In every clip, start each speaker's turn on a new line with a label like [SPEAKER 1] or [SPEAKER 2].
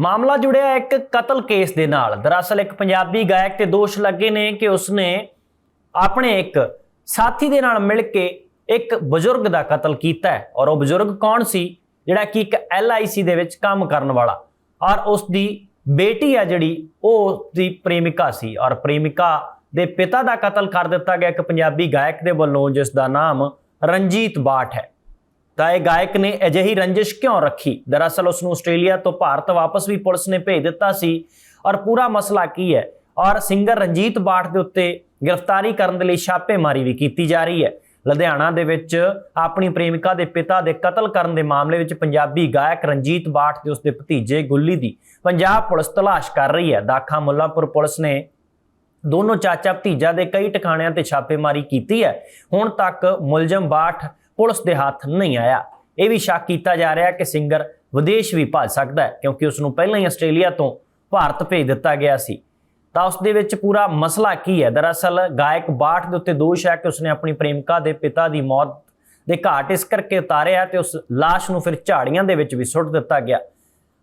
[SPEAKER 1] ਮਾਮਲਾ ਜੁੜਿਆ ਇੱਕ ਕਤਲ ਕੇਸ ਦੇ ਨਾਲ। ਦਰਅਸਲ ਇੱਕ ਪੰਜਾਬੀ ਗਾਇਕ ਤੇ ਦੋਸ਼ ਲੱਗੇ ਨੇ ਕਿ ਉਸਨੇ ਆਪਣੇ ਇੱਕ ਸਾਥੀ ਦੇ ਨਾਲ ਮਿਲ ਕੇ ਇੱਕ ਬਜ਼ੁਰਗ ਦਾ ਕਤਲ ਕੀਤਾ ਹੈ। ਔਰ ਉਹ ਬਜ਼ੁਰਗ ਕੌਣ ਸੀ? ਜਿਹੜਾ ਕਿ ਇੱਕ LIC ਦੇ ਵਿੱਚ ਕੰਮ ਕਰਨ ਵਾਲਾ। ਔਰ ਉਸ ਦੀ ਬੇਟੀ ਆ ਜਿਹੜੀ, ਉਹ ਦੀ ਪ੍ਰੇਮਿਕਾ ਸੀ। ਔਰ ਪ੍ਰੇਮਿਕਾ ਦੇ ਪਿਤਾ ਦਾ ਕਤਲ ਕਰ ਦਿੱਤਾ ਗਿਆ ਇੱਕ ਪੰਜਾਬੀ ਗਾਇਕ ਦੇ ਵੱਲੋਂ, ਜਿਸ ਦਾ ਨਾਮ ਰਣਜੀਤ ਬਾਠ ਹੈ। ਤਾਂ ਇਹ ਗਾਇਕ ਨੇ ਅਜਿਹੀ ਰੰਜਿਸ਼ ਕਿਉਂ ਰੱਖੀ? ਦਰਅਸਲ ਉਸ ਨੂੰ ਆਸਟ੍ਰੇਲੀਆ ਤੋਂ ਭਾਰਤ ਵਾਪਸ ਵੀ ਪੁਲਿਸ ਨੇ ਭੇਜ ਦਿੱਤਾ ਸੀ ਔਰ ਪੂਰਾ ਮਸਲਾ ਕੀ ਹੈ? ਔਰ ਸਿੰਗਰ ਰਣਜੀਤ ਬਾਠ ਦੇ ਉੱਤੇ ਗ੍ਰਿਫਤਾਰੀ ਕਰਨ ਦੇ ਲਈ ਛਾਪੇਮਾਰੀ ਵੀ ਕੀਤੀ ਜਾ ਰਹੀ ਹੈ। ਲੁਧਿਆਣਾ ਦੇ ਵਿੱਚ ਆਪਣੀ ਪ੍ਰੇਮਿਕਾ ਦੇ ਪਿਤਾ ਦੇ ਕਤਲ ਕਰਨ ਦੇ ਮਾਮਲੇ ਵਿੱਚ ਪੰਜਾਬੀ ਗਾਇਕ ਰਣਜੀਤ ਬਾਠ ਤੇ ਉਸਦੇ ਭਤੀਜੇ ਗੁੱਲੀ ਦੀ ਪੰਜਾਬ ਪੁਲਿਸ ਤਲਾਸ਼ ਕਰ ਰਹੀ ਹੈ। ਦਾਖਾ ਮੁੱਲਾਂਪੁਰ ਪੁਲਿਸ ਨੇ ਦੋਨੋਂ ਚਾਚਾ ਭਤੀਜਾ ਦੇ ਕਈ ਟਿਕਾਣਿਆਂ ਤੇ ਛਾਪੇਮਾਰੀ ਕੀਤੀ ਹੈ। ਹੁਣ ਤੱਕ ਮੁਲਜ਼ਮ ਬਾਠ ਪੁਲਿਸ ਦੇ ਹੱਥ ਨਹੀਂ ਆਇਆ। ਇਹ ਵੀ ਸ਼ੱਕ ਕੀਤਾ ਜਾ ਰਿਹਾ ਕਿ ਸਿੰਗਰ ਵਿਦੇਸ਼ ਵੀ ਭੱਜ ਸਕਦਾ ਹੈ, ਕਿਉਂਕਿ ਉਸ ਨੂੰ ਪਹਿਲਾਂ ਹੀ ਆਸਟ੍ਰੇਲੀਆ ਤੋਂ ਭਾਰਤ ਭੇਜ ਦਿੱਤਾ ਗਿਆ ਸੀ। ਤਾਂ ਉਸ ਦੇ ਵਿੱਚ ਪੂਰਾ ਮਸਲਾ ਕੀ ਹੈ? ਦਰਅਸਲ ਗਾਇਕ ਬਾਠ ਦੇ ਉੱਤੇ ਦੋਸ਼ ਹੈ ਕਿ ਉਸਨੇ ਆਪਣੀ ਪ੍ਰੇਮਿਕਾ ਦੇ ਪਿਤਾ ਦੀ ਮੌਤ ਦੇ ਘਾਟ ਇਸ ਕਰਕੇ ਉਤਾਰਿਆ ਤੇ ਉਸ ਲਾਸ਼ ਨੂੰ ਫਿਰ ਝਾੜੀਆਂ ਦੇ ਵਿੱਚ ਵੀ ਸੁੱਟ ਦਿੱਤਾ ਗਿਆ।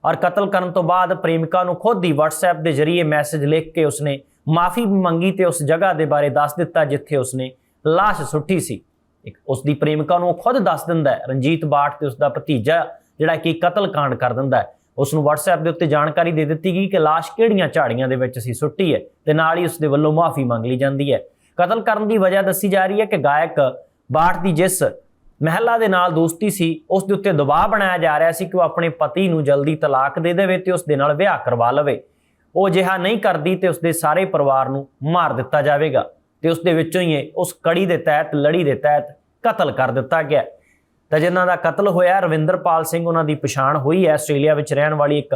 [SPEAKER 1] ਔਰ ਕਤਲ ਕਰਨ ਤੋਂ ਬਾਅਦ ਪ੍ਰੇਮਿਕਾ ਨੂੰ ਖੁਦ ਹੀ WhatsApp ਦੇ ਜ਼ਰੀਏ ਮੈਸੇਜ ਲਿਖ ਕੇ ਉਸਨੇ ਮਾਫੀ ਮੰਗੀ ਤੇ ਉਸ ਜਗ੍ਹਾ ਦੇ ਬਾਰੇ ਦੱਸ ਦਿੱਤਾ ਜਿੱਥੇ ਉਸਨੇ ਲਾਸ਼ ਸੁੱਟੀ ਸੀ। ਇੱਕ ਉਸ ਦੀ ਪ੍ਰੇਮਿਕਾ ਨੂੰ ਖੁਦ ਦੱਸ ਦਿੰਦਾ ਹੈ, ਰਣਜੀਤ ਬਾਠ ਤੇ ਉਸ ਦਾ ਭਤੀਜਾ, ਜਿਹੜਾ ਕਿ ਕਤਲ ਕਾਂਡ ਕਰ ਦਿੰਦਾ ਹੈ। ਉਸ ਨੂੰ WhatsApp ਦੇ ਉੱਤੇ ਜਾਣਕਾਰੀ ਦੇ ਦਿੱਤੀ ਗਈ ਕਿ ਲਾਸ਼ ਕਿਹੜੀਆਂ ਝਾੜੀਆਂ ਦੇ ਵਿੱਚ ਸੀ, ਸੁੱਟੀ ਹੈ ਤੇ ਨਾਲ ਹੀ ਉਸ ਦੇ ਵੱਲੋਂ ਮਾਫੀ ਮੰਗ ਲਈ ਜਾਂਦੀ ਹੈ। ਕਤਲ ਕਰਨ ਦੀ ਵਜ੍ਹਾ ਦੱਸੀ ਜਾ ਰਹੀ ਹੈ ਕਿ ਗਾਇਕ ਬਾਠ ਦੀ ਜਿਸ ਮਹਿਲਾ ਦੇ ਨਾਲ ਦੋਸਤੀ ਸੀ, ਉਸ ਦੇ ਉੱਤੇ ਦਬਾਅ ਬਣਾਇਆ ਜਾ ਰਿਹਾ ਸੀ ਕਿ ਉਹ ਆਪਣੇ ਪਤੀ ਨੂੰ ਜਲਦੀ ਤਲਾਕ ਦੇ ਦੇਵੇ ਤੇ ਉਸ ਦੇ ਨਾਲ ਵਿਆਹ ਕਰਵਾ ਲਵੇ। ਉਹ ਅਜਿਹਾ ਨਹੀਂ ਕਰਦੀ ਤੇ ਉਸ ਦੇ ਸਾਰੇ ਪਰਿਵਾਰ ਨੂੰ ਮਾਰ ਦਿੱਤਾ ਜਾਵੇਗਾ। ਤੇ ਉਸ ਦੇ ਵਿੱਚੋਂ ਹੀ ਉਸ ਕੜੀ ਦੇ ਤਹਿਤ, ਲੜੀ ਦੇ ਤਹਿਤ ਕਤਲ ਕਰ ਦਿੱਤਾ ਗਿਆ। ਤਾਂ ਜਿਨ੍ਹਾਂ ਦਾ ਕਤਲ ਹੋਇਆ, ਰਵਿੰਦਰਪਾਲ ਸਿੰਘ ਉਹਨਾਂ ਦੀ ਪਛਾਣ ਹੋਈ ਹੈ। ਆਸਟ੍ਰੇਲੀਆ ਵਿੱਚ ਰਹਿਣ ਵਾਲੀ ਇੱਕ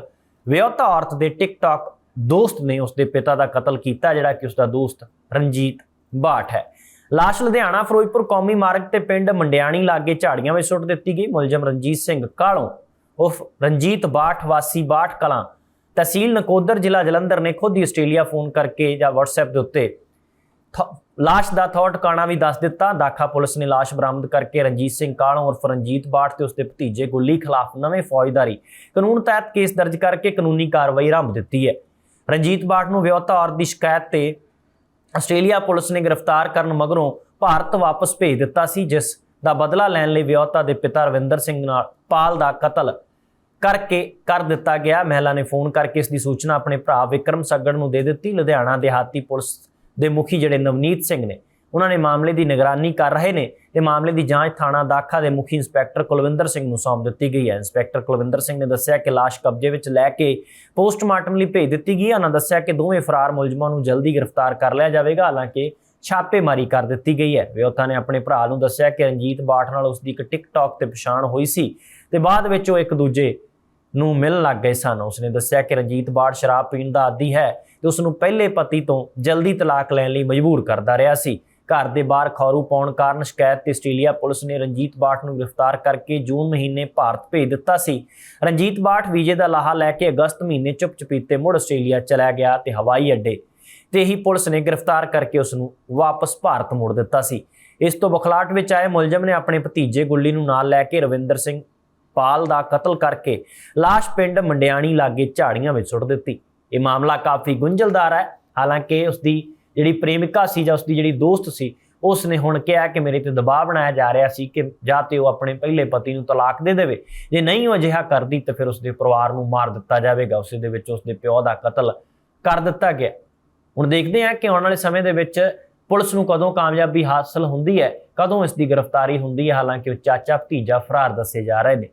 [SPEAKER 1] ਵਿਆਹੁਤਾ ਔਰਤ ਦੇ ਟਿਕਟੌਕ ਦੋਸਤ ਨੇ ਉਸ ਦੇ ਪਿਤਾ ਦਾ ਕਤਲ ਕੀਤਾ, ਜਿਹੜਾ ਕਿ ਉਸ ਦਾ ਦੋਸਤ ਰਣਜੀਤ ਬਾਠ ਹੈ। ਲਾਸ਼ ਲੁਧਿਆਣਾ, ਫਿਰੋਜ਼ਪੁਰ ਕੌਮੀ ਮਾਰਗ ਤੇ ਪਿੰਡ ਮੰਡਿਆਣੀ ਲਾਗੇ ਝਾੜੀਆਂ ਵਿੱਚ ਸੁੱਟ ਦਿੱਤੀ ਗਈ। ਮੁਲਜ਼ਮ ਰਣਜੀਤ ਸਿੰਘ ਕਾਲੋਂ ਉਫ ਰਣਜੀਤ ਬਾਠ, ਵਾਸੀ ਬਾਠ ਕਲਾਂ ਤਹਿਸੀਲ ਨਕੋਦਰ ਜ਼ਿਲ੍ਹਾ ਜਲੰਧਰ ਨੇ ਖੁਦ ਹੀ ਆਸਟ੍ਰੇਲੀਆ ਫੋਨ ਕਰਕੇ ਜਾਂ WhatsApp ਦੇ ਉੱਤੇ ਲਾਸ਼ ਦਾ ਥੌ ਟਿਕਾਣਾ ਵੀ ਦੱਸ ਦਿੱਤਾ। ਦਾਖਾ ਪੁਲਿਸ ਨੇ ਲਾਸ਼ ਬਰਾਮਦ ਕਰਕੇ ਰਣਜੀਤ ਸਿੰਘ ਕਾਲੋਂ ਉਰਫ ਰਣਜੀਤ ਬਾਠ ਤੇ ਉਸਦੇ ਭਤੀਜੇ ਗੁੱਲੀ ਖਿਲਾਫ ਨਵੇਂ ਫੌਜਦਾਰੀ ਕਾਨੂੰਨ ਤਹਿਤ ਕੇਸ ਦਰਜ ਕਰਕੇ ਕਾਨੂੰਨੀ ਕਾਰਵਾਈ ਆਰੰਭ ਦਿੱਤੀ ਹੈ। ਰਣਜੀਤ ਬਾਠ ਨੂੰ ਵਿਆਹੁਤਾ ਔਰਤ ਦੀ ਸ਼ਿਕਾਇਤ ਤੇ ਆਸਟ੍ਰੇਲੀਆ ਪੁਲਿਸ ਨੇ ਗ੍ਰਿਫਤਾਰ ਕਰਨ ਮਗਰੋਂ ਭਾਰਤ ਵਾਪਸ ਭੇਜ ਦਿੱਤਾ ਸੀ, ਜਿਸ ਦਾ ਬਦਲਾ ਲੈਣ ਲਈ ਵਿਆਹੁਤਾ ਦੇ ਪਿਤਾ ਰਵਿੰਦਰ ਸਿੰਘ ਨਾਲ ਪਾਲ ਦਾ ਕਤਲ ਕਰਕੇ ਕਰ ਦਿੱਤਾ ਗਿਆ। ਮਹਿਲਾ ਨੇ ਫੋਨ ਕਰਕੇ ਇਸ ਦੀ ਸੂਚਨਾ ਆਪਣੇ ਭਰਾ ਵਿਕਰਮ ਸੱਗੜ ਨੂੰ ਦੇ ਦਿੱਤੀ। ਲੁਧਿਆਣਾ ਦਿਹਾਤੀ ਪੁਲਿਸ ਦੇ ਮੁਖੀ ਜਿਹੜੇ ਨਵਨੀਤ ਸਿੰਘ ਨੇ, ਉਹਨਾਂ ਨੇ ਮਾਮਲੇ ਦੀ ਨਿਗਰਾਨੀ ਕਰ ਰਹੇ ਨੇ ਤੇ ਮਾਮਲੇ ਦੀ ਜਾਂਚ ਥਾਣਾ ਦਾਖਾ ਦੇ ਮੁਖੀ ਇੰਸਪੈਕਟਰ ਕੁਲਵਿੰਦਰ ਸਿੰਘ ਨੂੰ ਸੌਂਪ ਦਿੱਤੀ ਗਈ ਹੈ। ਇੰਸਪੈਕਟਰ ਕੁਲਵਿੰਦਰ ਸਿੰਘ ਨੇ ਦੱਸਿਆ ਕਿ ਲਾਸ਼ ਕਬਜ਼ੇ ਵਿੱਚ ਲੈ ਕੇ ਪੋਸਟਮਾਰਟਮ ਲਈ ਭੇਜ ਦਿੱਤੀ ਗਈ ਹੈ। ਉਹਨਾਂ ਦੱਸਿਆ ਕਿ ਦੋਵੇਂ ਫਰਾਰ ਮੁਲਜ਼ਮਾਂ ਨੂੰ ਜਲਦੀ ਗ੍ਰਿਫਤਾਰ ਕਰ ਲਿਆ ਜਾਵੇਗਾ, ਹਾਲਾਂਕਿ ਛਾਪੇਮਾਰੀ ਕਰ ਦਿੱਤੀ ਗਈ ਹੈ। ਵਿਅਕਤਾ ਨੇ ਆਪਣੇ ਭਰਾ ਨੂੰ ਦੱਸਿਆ ਕਿ ਰਣਜੀਤ ਬਾਠ ਨਾਲ ਉਸ ਦੀ ਇੱਕ ਟਿਕਟੌਕ ਤੇ ਪਛਾਣ ਹੋਈ ਸੀ ਤੇ ਬਾਅਦ ਵਿੱਚ ਉਹ ਇੱਕ ਦੂਜੇ ਨੂੰ ਮਿਲਣ ਲੱਗ ਗਏ ਸਨ। ਉਸਨੇ ਦੱਸਿਆ ਕਿ ਰਣਜੀਤ ਬਾਠ ਸ਼ਰਾਬ ਪੀਣ ਦਾ ਆਦੀ ਹੈ ਤੇ ਉਸ ਨੂੰ ਪਹਿਲੇ ਪਤੀ ਤੋਂ ਜਲਦੀ ਤਲਾਕ ਲੈਣ ਲਈ ਮਜਬੂਰ ਕਰਦਾ ਰਿਹਾ ਸੀ। ਘਰ ਦੇ ਬਾਹਰ ਖੌਰੂ ਪਾਉਣ ਕਾਰਨ ਸ਼ਿਕਾਇਤ ਤੇ ਆਸਟ੍ਰੇਲੀਆ ਪੁਲਿਸ ਨੇ ਰਣਜੀਤ ਬਾਠ ਨੂੰ ਗ੍ਰਿਫਤਾਰ ਕਰਕੇ ਜੂਨ ਮਹੀਨੇ ਭਾਰਤ ਭੇਜ ਦਿੱਤਾ ਸੀ। ਰਣਜੀਤ ਬਾਠ ਵੀਜ਼ੇ ਦਾ ਲਾਹਾ ਲੈ ਕੇ ਅਗਸਤ ਮਹੀਨੇ ਚੁੱਪ-ਚਪੀਤੇ ਮੁੜ ਆਸਟ੍ਰੇਲੀਆ ਚਲਾ ਗਿਆ ਤੇ ਹਵਾਈ ਅੱਡੇ ਤੇ ਹੀ ਪੁਲਿਸ ਨੇ ਗ੍ਰਿਫਤਾਰ ਕਰਕੇ ਉਸ ਨੂੰ ਵਾਪਸ ਭਾਰਤ ਮੋੜ ਦਿੱਤਾ ਸੀ। ਇਸ ਤੋਂ ਬਖਲਾਟ ਵਿੱਚ ਆਏ ਮੁਲਜ਼ਮ ਨੇ ਆਪਣੇ ਭਤੀਜੇ ਗੁੱਲੀ ਨੂੰ ਨਾਲ ਲੈ ਕੇ ਰਵਿੰਦਰ ਸਿੰਘ ਪਾਲ ਦਾ ਕਤਲ ਕਰਕੇ ਲਾਸ਼ ਪਿੰਡ ਮੰਡਿਆਣੀ ਲਾਗੇ ਝਾੜੀਆਂ ਵਿੱਚ ਸੁੱਟ ਦਿੱਤੀ। ਇਹ ਮਾਮਲਾ ਕਾਫੀ ਗੁੰਝਲਦਾਰ ਹੈ। ਹਾਲਾਂਕਿ ਉਸ ਦੀ ਜਿਹੜੀ ਪ੍ਰੇਮਿਕਾ ਸੀ ਜਾਂ ਉਸ ਦੀ ਜਿਹੜੀ ਦੋਸਤ ਸੀ ਉਸ ਨੇ ਹੁਣ ਕਿਹਾ ਕਿ ਮੇਰੇ ਤੇ ਦਬਾਅ ਬਣਾਇਆ ਜਾ ਰਿਹਾ ਸੀ ਕਿ ਜਾਂ ਤੇ ਉਹ ਆਪਣੇ ਪਹਿਲੇ ਪਤੀ ਨੂੰ ਤਲਾਕ ਦੇ ਦੇਵੇ। ਜੇ ਨਹੀਂ ਉਹ ਅਜਿਹਾ ਕਰਦੀ ਤਾਂ ਫਿਰ ਉਸ ਦੇ ਪਰਿਵਾਰ ਨੂੰ ਮਾਰ ਦਿੱਤਾ ਜਾਵੇਗਾ। ਉਸੇ ਦੇ ਵਿੱਚ ਉਸ ਦੇ ਪਿਓ ਦਾ ਕਤਲ ਕਰ ਦਿੱਤਾ ਗਿਆ। ਹੁਣ ਦੇਖਦੇ ਹਾਂ ਕਿ ਆਉਣ ਵਾਲੇ ਸਮੇਂ ਦੇ ਵਿੱਚ ਪੁਲਿਸ ਨੂੰ ਕਦੋਂ ਕਾਮਯਾਬੀ ਹਾਸਲ ਹੁੰਦੀ ਹੈ, ਕਦੋਂ ਇਸ ਦੀ ਗ੍ਰਿਫਤਾਰੀ ਹੁੰਦੀ ਹੈ। ਹਾਲਾਂਕਿ ਉਹ ਚਾਚਾ, ਭਤੀਜਾ, ਫਰਾਰ ਦੱਸੇ ਜਾ ਰਹੇ ਨੇ।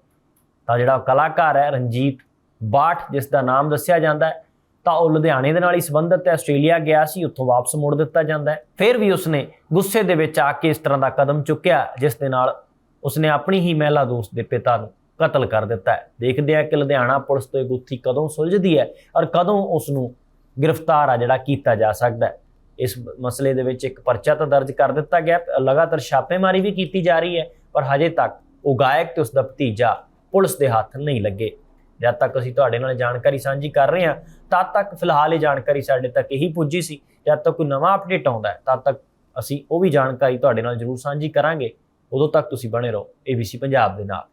[SPEAKER 1] ਤਾਂ ਜਿਹੜਾ ਕਲਾਕਾਰ ਹੈ ਰਣਜੀਤ ਬਾਠ, ਜਿਸ ਦਾ ਨਾਮ ਦੱਸਿਆ ਜਾਂਦਾ ਹੈ, ਤਾਂ ਉਹ ਲੁਧਿਆਣੇ ਦੇ ਨਾਲ ਹੀ ਸੰਬੰਧਿਤ ਹੈ, ਆਸਟ੍ਰੇਲੀਆ ਗਿਆ ਸੀ, ਉੱਥੋਂ ਵਾਪਸ ਮੋੜ ਦਿੱਤਾ ਜਾਂਦਾ ਹੈ। ਫਿਰ ਵੀ ਉਸਨੇ ਗੁੱਸੇ ਦੇ ਵਿੱਚ ਆ ਕੇ ਇਸ ਤਰ੍ਹਾਂ ਦਾ ਕਦਮ ਚੁੱਕਿਆ, ਜਿਸ ਦੇ ਨਾਲ ਉਸਨੇ ਆਪਣੀ ਹੀ ਮਹਿਲਾ ਦੋਸਤ ਦੇ ਪਿਤਾ ਨੂੰ ਕਤਲ ਕਰ ਦਿੱਤਾ ਹੈ। ਦੇਖਦੇ ਆ ਕਿ ਲੁਧਿਆਣਾ ਪੁਲਿਸ ਤੋਂ ਇਹ ਗੁੱਥੀ ਕਦੋਂ ਸੁਲਝਦੀ ਹੈ ਔਰ ਕਦੋਂ ਉਸ ਨੂੰ ਗ੍ਰਿਫਤਾਰ ਆ ਜਿਹੜਾ ਕੀਤਾ ਜਾ ਸਕਦਾ ਹੈ। ਇਸ ਮਸਲੇ ਦੇ ਵਿੱਚ ਇੱਕ ਪਰਚਾ ਤਾਂ ਦਰਜ ਕਰ ਦਿੱਤਾ ਗਿਆ, ਲਗਾਤਾਰ ਛਾਪੇਮਾਰੀ ਵੀ ਕੀਤੀ ਜਾ ਰਹੀ ਹੈ, ਪਰ ਹਜੇ ਤੱਕ ਉਹ ਗਾਇਕ ਤੇ ਉਸ ਦਾ ਭਤੀਜਾ ਪੁਲਿਸ ਦੇ ਹੱਥ ਨਹੀਂ ਲੱਗੇ। ਜਦ ਤੱਕ ਅਸੀਂ ਤੁਹਾਡੇ ਨਾਲ ਜਾਣਕਾਰੀ ਸਾਂਝੀ ਕਰ ਰਹੇ ਹਾਂ, ਤਦ ਤੱਕ ਫਿਲਹਾਲ ਇਹ ਜਾਣਕਾਰੀ ਸਾਡੇ ਤੱਕ ਇਹੀ ਪੁੱਜੀ ਸੀ। ਜਦ ਤੱਕ ਕੋਈ ਨਵਾਂ ਅਪਡੇਟ ਆਉਂਦਾ ਹੈ, ਤਦ ਤੱਕ ਅਸੀਂ ਉਹ ਵੀ ਜਾਣਕਾਰੀ ਤੁਹਾਡੇ ਨਾਲ ਜ਼ਰੂਰ ਸਾਂਝੀ ਕਰਾਂਗੇ। ਉਦੋਂ ਤੱਕ ਤੁਸੀਂ ਬਣੇ ਰਹੋ ABC ਪੰਜਾਬ ਦੇ ਨਾਲ।